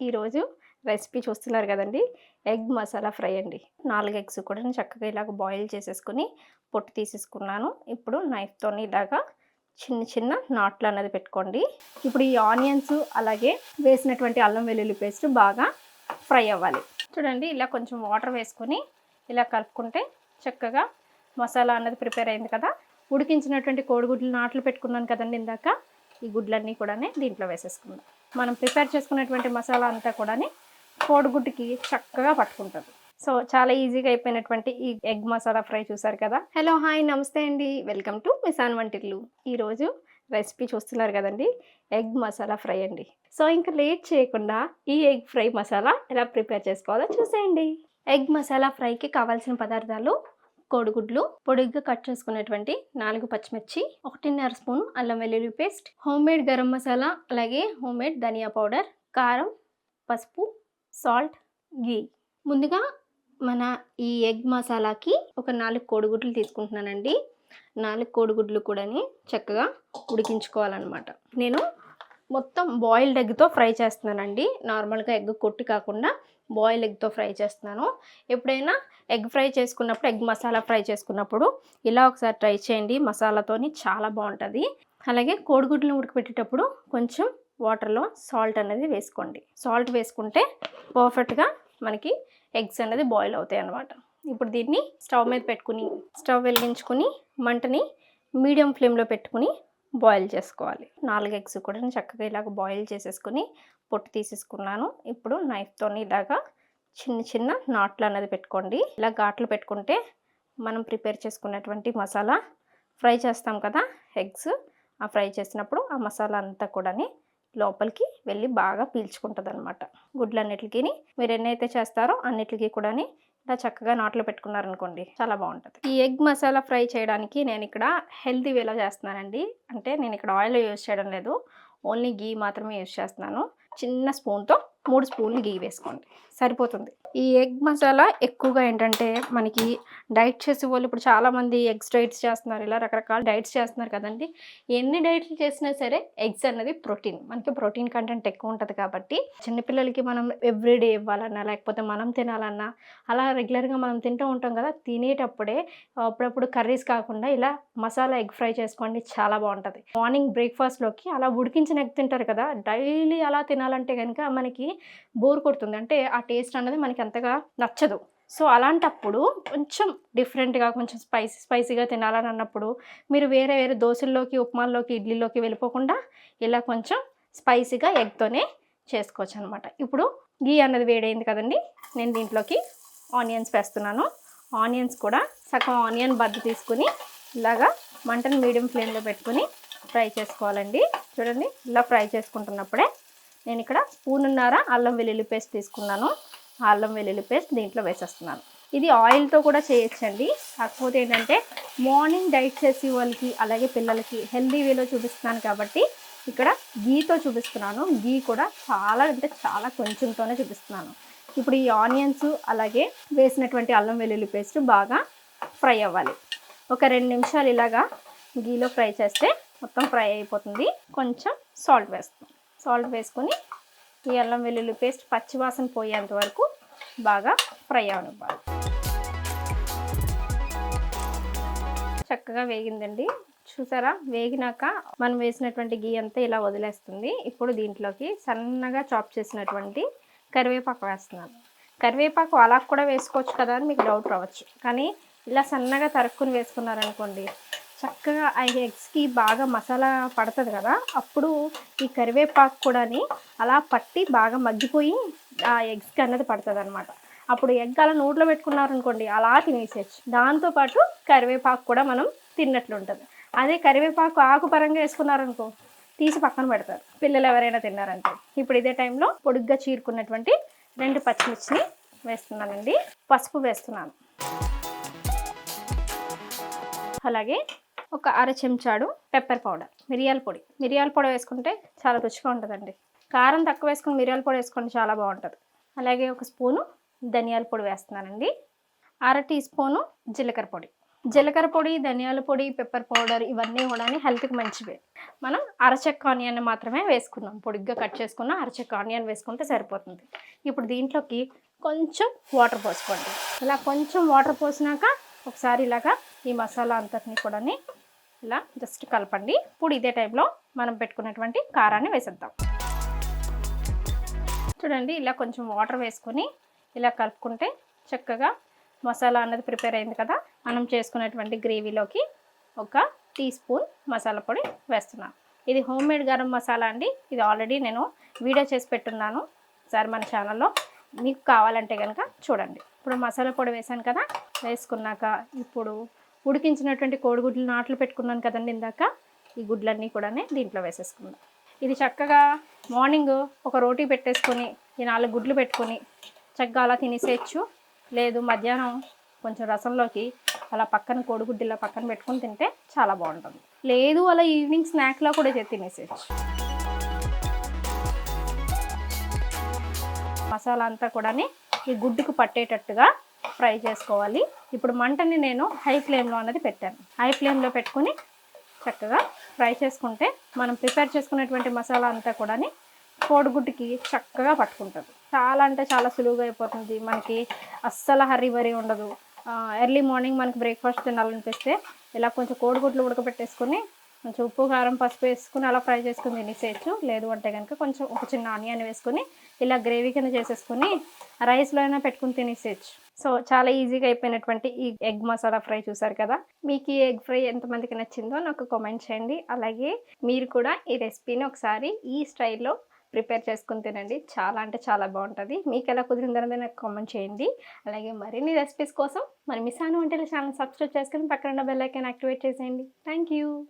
ఈరోజు రెసిపీ చూస్తున్నారు కదండి. ఎగ్ మసాలా ఫ్రై అండి. నాలుగు ఎగ్స్ కూడా నేను చక్కగా ఇలాగ బాయిల్ చేసేసుకుని పొట్టు తీసేసుకున్నాను. ఇప్పుడు నైఫ్తో ఇలాగా చిన్న చిన్న నాట్లు అన్నది పెట్టుకోండి. ఇప్పుడు ఈ ఆనియన్స్ అలాగే వేసినటువంటి అల్లం వెల్లుల్లి పేస్ట్ బాగా ఫ్రై అవ్వాలి. చూడండి ఇలా కొంచెం వాటర్ వేసుకొని ఇలా కలుపుకుంటే చక్కగా మసాలా అన్నది ప్రిపేర్ అయింది కదా. ఉడికించినటువంటి కోడిగుడ్లు నాట్లు పెట్టుకున్నాను కదండి ఇందాక. ఈ గుడ్లన్నీ కూడా దీంట్లో వేసేసుకుందాం. మనం ప్రిపేర్ చేసుకున్నటువంటి మసాలా అంతా కూడా కోడిగుడ్డుకి చక్కగా పట్టుకుంటుంది. సో చాలా ఈజీగా అయిపోయినటువంటి ఈ ఎగ్ మసాలా ఫ్రై చూసారు కదా? హలో హాయ్ నమస్తే అండి. వెల్కమ్ టు మిసాన్ వంటిల్లు. ఈరోజు రెసిపీ చూస్తున్నారు కదండి ఎగ్ మసాలా ఫ్రై అండి. సో ఇంకా లేట్ చేయకుండా ఈ ఎగ్ ఫ్రై మసాలా ఎలా ప్రిపేర్ చేసుకోవాలో చూసేయండి. ఎగ్ మసాలా ఫ్రైకి కావాల్సిన పదార్థాలు కోడిగుడ్లు పొడిగ్గా కట్ చేసుకున్నటువంటి నాలుగు పచ్చిమిర్చి ఒకటిన్నర స్పూన్ అల్లం వెల్లుల్లి paste home made garam masala అలాగే హోమ్ మేడ్ ధనియా పౌడర్ కారం పసుపు సాల్ట్ గీ ముందుగా మన ఈ ఎగ్ మసాలాకి ఒక నాలుగు కోడిగుడ్లు తీసుకుంటున్నానండి. నాలుగు కోడిగుడ్లు కూడాని చక్కగా ఉడికించుకోవాలన్నమాట. నేను మొత్తం బాయిల్డ్ ఎగ్తో ఫ్రై చేస్తున్నానండి. నార్మల్గా ఎగ్ కొట్టి కాకుండా బాయిల్ ఎగ్తో ఫ్రై చేస్తున్నాను. ఎప్పుడైనా ఎగ్ ఫ్రై చేసుకున్నప్పుడు ఎగ్ మసాలా ఫ్రై చేసుకున్నప్పుడు ఇలా ఒకసారి ట్రై చేయండి. మసాలాతోని చాలా బాగుంటుంది. అలాగే కోడిగుడ్లను ఉడకపెట్టేటప్పుడు కొంచెం వాటర్లో సాల్ట్ అనేది వేసుకోండి. సాల్ట్ వేసుకుంటే పర్ఫెక్ట్గా మనకి ఎగ్స్ అనేది బాయిల్ అవుతాయి అన్నమాట. ఇప్పుడు దీన్ని స్టవ్ మీద పెట్టుకుని స్టవ్ వెలిగించుకుని మంటని మీడియం ఫ్లేమ్లో పెట్టుకుని బాయిల్ చేసుకోవాలి. నాలుగు ఎగ్స్ కూడా చక్కగా ఇలాగ బాయిల్ చేసేసుకుని పొట్టు తీసేసుకున్నాను. ఇప్పుడు నైఫ్తో ఇలాగా చిన్న చిన్న నాట్లు అనేది పెట్టుకోండి. ఇలా ఘాట్లు పెట్టుకుంటే మనం ప్రిపేర్ చేసుకున్నటువంటి మసాలా ఫ్రై చేస్తాం కదా ఎగ్స్. ఆ ఫ్రై చేసినప్పుడు ఆ మసాలా అంతా కూడాని లోపలికి వెళ్ళి బాగా పీల్చుకుంటుంది అనమాట గుడ్లన్నిటికి మీరు ఎన్నైతే చేస్తారో అన్నిటికీ కూడాని ఇలా చక్కగా నాట్లో పెట్టుకున్నారనుకోండి చాలా బాగుంటుంది. ఈ ఎగ్ మసాలా ఫ్రై చేయడానికి నేను ఇక్కడ హెల్తీ వేలో చేస్తున్నానండి. అంటే నేను ఇక్కడ ఆయిల్ యూజ్ చేయడం లేదు. ఓన్లీ గీ మాత్రమే యూజ్ చేస్తున్నాను. చిన్న స్పూన్తో మూడు స్పూన్లు గీ వేసుకోండి. సరిపోతుంది. ఈ ఎగ్ మసాలా ఎక్కువగా ఏంటంటే మనకి డైట్ చేసే వాళ్ళు ఇప్పుడు చాలామంది ఎగ్స్ డైట్స్ చేస్తున్నారు. ఇలా రకరకాల డైట్స్ చేస్తున్నారు కదండి. ఎన్ని డైట్లు చేసినా సరే ఎగ్స్ అన్నది ప్రోటీన్. మనకి ప్రోటీన్ కంటెంట్ ఎక్కువ ఉంటుంది కాబట్టి చిన్నపిల్లలకి మనం ఎవ్రీడే ఇవ్వాలన్నా లేకపోతే మనం తినాలన్నా అలా రెగ్యులర్గా మనం తింటూ ఉంటాం కదా తినేటప్పుడే అప్పుడప్పుడు కర్రీస్ కాకుండా ఇలా మసాలా ఎగ్ ఫ్రై చేసుకోండి చాలా బాగుంటుంది. మార్నింగ్ బ్రేక్ఫాస్ట్లోకి అలా ఉడికించిన ఎగ్ తింటారు కదా డైలీ అలా తినాలంటే కనుక మనకి బోర్ కొడుతుంది. అంటే ఆ టేస్ట్ అనేది మనకి అంతగా నచ్చదు. సో అలాంటప్పుడు కొంచెం డిఫరెంట్గా కొంచెం స్పైసీ స్పైసీగా తినాలని అన్నప్పుడు మీరు వేరే వేరే దోశల్లోకి ఉప్మాల్లోకి ఇడ్లీలోకి వెళ్ళిపోకుండా ఇలా కొంచెం స్పైసీగా ఎగ్తోనే చేసుకోవచ్చు అనమాట ఇప్పుడు గీ అన్నది వేడైంది కదండి నేను దీంట్లోకి ఆనియన్స్ వేస్తున్నాను. ఆనియన్స్ కూడా సగం ఆనియన్ బద్ద తీసుకుని ఇలాగా మంటను మీడియం ఫ్లేమ్లో పెట్టుకుని ఫ్రై చేసుకోవాలండి. చూడండి ఇలా ఫ్రై చేసుకుంటున్నప్పుడే నేను ఇక్కడ స్పూన్నర అల్లం వెల్లుల్లి పేస్ట్ తీసుకున్నాను. అల్లం వెల్లుల్లి పేస్ట్ దీంట్లో వేసేస్తున్నాను. ఇది ఆయిల్తో కూడా చేయొచ్చండి. కాకపోతే ఏంటంటే మార్నింగ్ డైట్ చేసే వాళ్ళకి అలాగే పిల్లలకి హెల్దీ వేలో చూపిస్తున్నాను కాబట్టి ఇక్కడ గీతో చూపిస్తున్నాను. గీ కూడా చాలా అంటే చాలా కొంచెంతోనే చూపిస్తున్నాను. ఇప్పుడు ఈ ఆనియన్స్ అలాగే వేసినటువంటి అల్లం వెల్లుల్లి పేస్ట్ బాగా ఫ్రై అవ్వాలి. ఒక రెండు నిమిషాలు ఇలాగా గీలో ఫ్రై చేస్తే మొత్తం ఫ్రై అయిపోతుంది. కొంచెం సాల్ట్ వేస్తాం. సాల్ట్ వేసుకొని ఈ అల్లం వెల్లుల్లి పేస్ట్ పచ్చివాసన పోయేంత వరకు బాగా ఫ్రై అవనివ్వాలి. చక్కగా వేగిందండి. చూసారా? వేగినాక మనం వేసినటువంటి గీ అంతా ఇలా వదిలేస్తుంది. ఇప్పుడు దీంట్లోకి సన్నగా చాప్ చేసినటువంటి కరివేపాకు వేస్తున్నాను. కరివేపాకు అలా కూడా వేసుకోవచ్చు కదా అని మీకు డౌట్ రావచ్చు. కానీ ఇలా సన్నగా తరుక్కుని వేసుకున్నారనుకోండి చక్కగా ఆ ఎగ్స్కి బాగా మసాలా పడుతుంది కదా అప్పుడు ఈ కరివేపాకు కూడాని అలా పట్టి బాగా మగ్గిపోయి ఆ ఎగ్స్కి అన్నది పడుతుంది అనమాట అప్పుడు ఎగ్ అలా నోట్లో పెట్టుకున్నారనుకోండి అలా తినేసేయచ్చు. దాంతోపాటు కరివేపాకు కూడా మనం తిన్నట్లు ఉంటుంది. అదే కరివేపాకు ఆకు పరంగా వేసుకున్నారనుకో తీసి పక్కన పెడతారు. పిల్లలు ఎవరైనా తిన్నారంటే. ఇప్పుడు ఇదే టైంలో పొడుగ్గా చీరుకున్నటువంటి రెండు పచ్చిమిర్చిని వేస్తున్నానండి. పసుపు వేస్తున్నాను. అలాగే ఒక అర చెంచాడు పెప్పర్ పౌడర్ మిరియాల పొడి. మిరియాల పొడి వేసుకుంటే చాలా రుచిగా ఉంటుందండి. కారం తక్కువ వేసుకుని మిరియాల పొడి వేసుకుంటే చాలా బాగుంటుంది. అలాగే ఒక స్పూను ధనియాల పొడి వేస్తున్నానండి. అర టీ స్పూను జీలకర్ర పొడి. జీలకర్ర పొడి ధనియాల పొడి పెప్పర్ పౌడర్ ఇవన్నీ కూడా హెల్త్కి మంచివే. మనం అరచెక్క ఆనియన్ మాత్రమే వేసుకున్నాం పొడిగ్గా కట్ చేసుకున్న అరచెక్క ఆనియన్ వేసుకుంటే సరిపోతుంది. ఇప్పుడు దీంట్లోకి కొంచెం వాటర్ పోసుకోండి. ఇలా కొంచెం వాటర్ పోసినాక ఒకసారి ఇలాగా ఈ మసాలా అంతటిని కూడా ఇలా జస్ట్ కలపండి. ఇప్పుడు ఇదే టైంలో మనం పెట్టుకున్నటువంటి కారాన్ని వేసేద్దాం. చూడండి ఇలా కొంచెం వాటర్ వేసుకొని ఇలా కలుపుకుంటే చక్కగా మసాలా అన్నది ప్రిపేర్ అయింది కదా? మనం చేసుకున్నటువంటి గ్రేవీలోకి ఒక టీ స్పూన్ మసాలా పొడి వేస్తున్నాను ఇది హోమ్ మేడ్ గరం మసాలా అండి. ఇది ఆల్రెడీ నేను వీడియో చేసి పెట్టున్నాను. సార్ మన ఛానల్లో మీకు కావాలంటే కనుక చూడండి. ఇప్పుడు మసాలా పొడి వేసాను కదా? వేసుకున్నాక ఇప్పుడు ఉడికించినటువంటి కోడిగుడ్లు నాట్లు పెట్టుకున్నాను కదండి ఇందాక. ఈ గుడ్లన్నీ కూడా దీంట్లో వేసేసుకుందాం. ఇది చక్కగా మార్నింగ్ ఒక రోటీ పెట్టేసుకొని ఈ నాలుగు గుడ్లు పెట్టుకొని చక్కగా అలా తినేసేయచ్చు. లేదు మధ్యాహ్నం కొంచెం రసంలోకి అలా పక్కన కోడిగుడ్డు ఇలా పక్కన పెట్టుకొని తింటే చాలా బాగుంటుంది. లేదు అలా ఈవినింగ్ స్నాక్లో కూడా తినేసేయచ్చు. మసాలా అంతా కూడా ఈ గుడ్డుకు పట్టేటట్టుగా ఫ్రై చేసుకోవాలి. ఇప్పుడు మంటని నేను హై ఫ్లేమ్లో అన్నది పెట్టాను. హై ఫ్లేమ్లో పెట్టుకుని చక్కగా ఫ్రై చేసుకుంటే మనం ప్రిపేర్ చేసుకునేటువంటి మసాలా అంతా కూడా కోడిగుడ్డుకి చక్కగా పట్టుకుంటుంది. చాలా అంటే చాలా సులువుగా అయిపోతుంది. మనకి అస్సలు హరీ బరీ ఉండదు. ఎర్లీ మార్నింగ్ మనకి బ్రేక్ఫాస్ట్ తినాలనిపిస్తే ఇలా కొంచెం కోడిగుడ్లు ఉడకబెట్టేసుకొని కొంచెం ఉప్పు కారం పసుపు వేసుకుని అలా ఫ్రై చేసుకుని తినేసేయచ్చు లేదు అంటే కనుక కొంచెం ఒక చిన్న ఆనియన్ వేసుకుని ఇలా గ్రేవీ కింద చేసేసుకుని రైస్లో అయినా పెట్టుకుని తినేసేయచ్చు సో చాలా ఈజీగా అయిపోయినటువంటి ఈ ఎగ్ మసాలా ఫ్రై చూసారు కదా? మీకు ఈ ఎగ్ ఫ్రై ఎంతమందికి నచ్చిందో నాకు కామెంట్ చేయండి. అలాగే మీరు కూడా ఈ రెసిపీని ఒకసారి ఈ స్టైల్లో ప్రిపేర్ చేసుకుని తినండి. చాలా అంటే చాలా బాగుంటుంది. మీకు ఎలా కుదిరిందనేది నాకు కామెంట్ చేయండి. అలాగే మరిన్ని రెసిపీస్ కోసం మరి మిసాను వంటల ఛానల్ సబ్స్క్రైబ్ చేసుకుని పక్కన బెల్ ఐకాన్ యాక్టివేట్ చేసేయండి. Thank you.